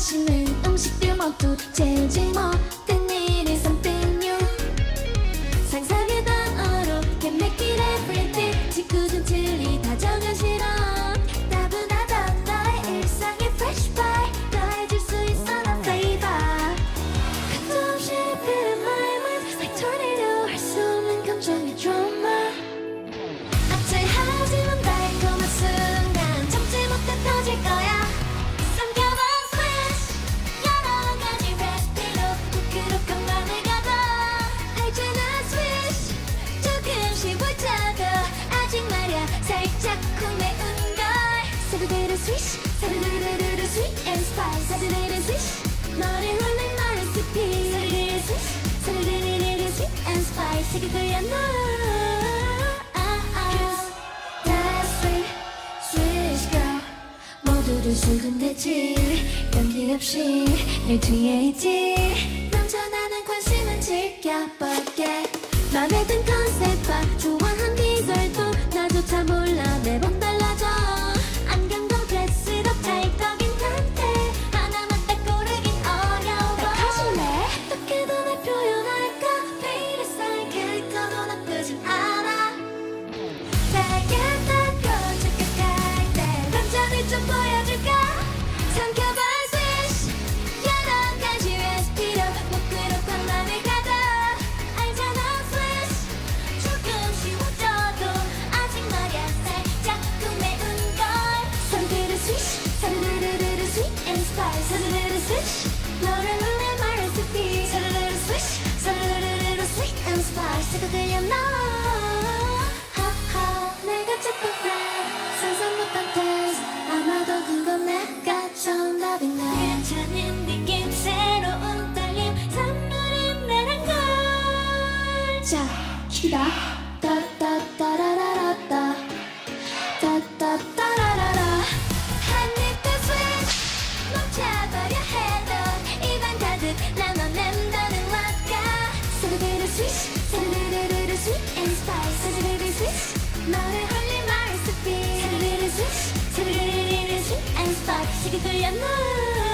맛있는 음식들 모두 못한 일이 사르르르르 sweet and spice. 사르르르 너를 홀린 너 레시피. 사르르르 swish 사르르르르 sweet and spice. swish girl. 모두를 수근대지. 연기 없이 내 뒤에 있지. 넘쳐나는 관심은 지켜볼게. 맘에 든컨 보여줄까? 삼켜봐 swish 여러 맘을 가둬 알잖아 살짝 매운 걸. 사르르르 swish 사르르르르 들려 너 사르르르 사르르르 swish 너를 홀린 my recipe 사르르르 swish 사르르르르 sweet and 색이 끌려 너